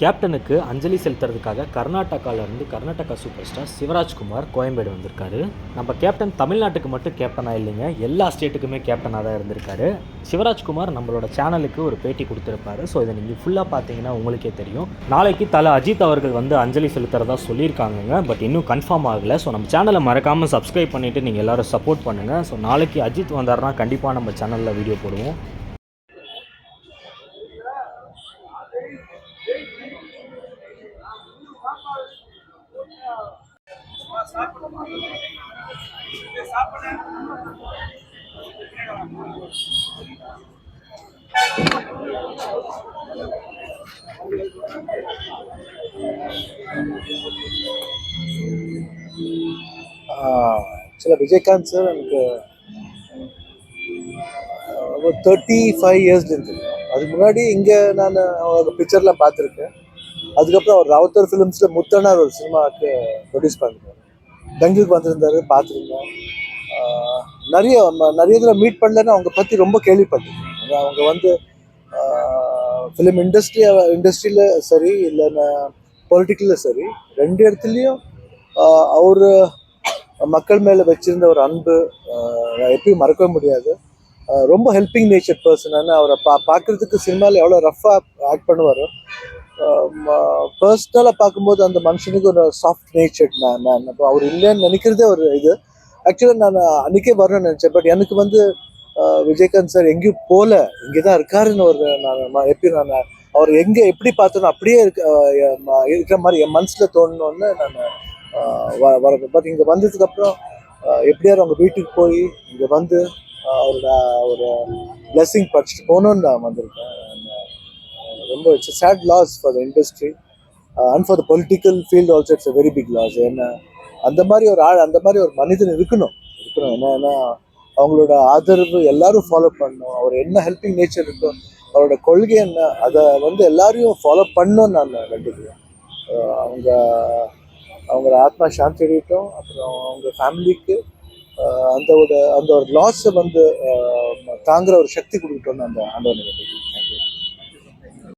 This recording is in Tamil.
கேப்டனுக்கு அஞ்சலி செலுத்துறதுக்காக கர்நாடகாவிலேருந்து கர்நாடகா சூப்பர் ஸ்டார் சிவராஜ்குமார் கோயம்பேடு வந்திருக்காரு. நம்ம கேப்டன் தமிழ்நாட்டுக்கு மட்டும் கேப்டனாக இல்லைங்க எல்லா ஸ்டேட்டுக்குமே கேப்டனாக தான் இருந்திருக்காரு. சிவராஜ்குமார் நம்மளோட சேனலுக்கு ஒரு பேட்டி கொடுத்துருப்பாரு. ஸோ இதை நீங்கள் ஃபுல்லாக பார்த்தீங்கன்னா உங்களுக்கே தெரியும். நாளைக்கு தலை அஜித் அவர்கள் வந்து அஞ்சலி செலுத்துறதா சொல்லியிருக்காங்கங்க பட் இன்னும் கன்ஃபார்ம் ஆகலை. ஸோ நம்ம சேனலை மறக்காமல் சப்ஸ்கிரைப் பண்ணிவிட்டு நீங்கள் எல்லோரும் சப்போர்ட் பண்ணுங்கள் ஸோ நாளைக்கு அஜித் வந்தாருன்னா கண்டிப்பாக நம்ம சேனலில் வீடியோ போடுவோம். ஆக்சுவலாக விஜயகாந்த் சார் எனக்கு ஒரு தேர்ட்டி ஃபைவ் இயர்ஸ்லேருந்து அதுக்கு முன்னாடி இங்கே நான் அவங்க பிக்சர்லாம் பார்த்துருக்கேன். அதுக்கப்புறம் அவர் ராவுத்தர் ஃபிலிம்ஸில் முத்தனார் ஒரு சினிமாவுக்கு ப்ரொடியூஸ் பண்ணிருக்காரு. பெங்களூருக்கு வந்திருந்தாரு பார்த்துருந்தோம். நிறைய நிறைய இதில் மீட் பண்ணலன்னு அவங்க பற்றி ரொம்ப கேள்விப்பட்டிருக்கேன் அவங்க வந்து ஃபிலிம் இண்டஸ்ட்ரி இண்டஸ்ட்ரியில் சரி இல்லைன்னா பொலிட்டிக்கலில் சரி ரெண்டு இடத்துலையும் அவர் மக்கள் மேலே வச்சுருந்த ஒரு அன்பு எப்பயும் மறக்கவே முடியாது. ரொம்ப ஹெல்பிங் நேச்சர் பர்சனான அவரை பா பார்க்குறதுக்கு சினிமாவில் எவ்வளோ ரஃப்பாக ஆக்ட் பண்ணுவார் பர்சனலாக பார்க்கும்போது அந்த மனுஷனுக்கு ஒரு சாஃப்ட் நேச்சர் நான் நான் அப்போ அவர் இல்லைன்னு நினைக்கிறதே ஒரு இது. ஆக்சுவலாக நான் அன்றைக்கே வரணும்னு நினச்சேன். பட் எனக்கு வந்து விஜயகாந்த் சார் எங்கேயும் போகல இங்கே தான் இருக்காருன்னு ஒரு நான் எப்படி நான் அவர் எங்கே எப்படி பார்த்தோன்னு அப்படியே இருக்க இருக்கிற மாதிரி என் மனசில் தோணுன்னு நான் ஆஹ் வ- வர பட் இங்கே வந்ததுக்கப்புறம் எப்படியாரு அவங்க வீட்டுக்கு போய் இங்கே வந்து அவரோட ஒரு பிளெஸ்ஸிங் படிச்சுட்டு போகணுன்னு நான் வந்திருக்கேன். ரொம்ப it's sad loss for the industry and for the political field also it's very big loss ஏன்னா அந்த மாதிரி ஒரு ஆள் அந்த மாதிரி ஒரு மனிதன் இருக்கணும். இருக்கணும். என்னன்னா அவங்களோட ஆதரவு எல்லாரும் ஃபாலோ பண்ணணும். அவர் என்ன ஹெல்பிங் நேச்சர் இருக்கோ அவரோட கொள்கை என்ன அதை வந்து எல்லாரையும் ஃபாலோ பண்ணணும்னு நான் வேண்டிக்கிறேன் அவங்க அவங்க ஆத்மா சாந்தி அடையட்டும். அப்புறம் அவங்க ஃபேமிலிக்கு uh, அந்த ஒரு அந்த ஒரு லாஸை வந்து ஆஹ் தாங்குற ஒரு சக்தி கொடுக்கட்டும்னு அந்த ஆண்டவனை வேண்டிக்கிறேன் தேங்க்யூ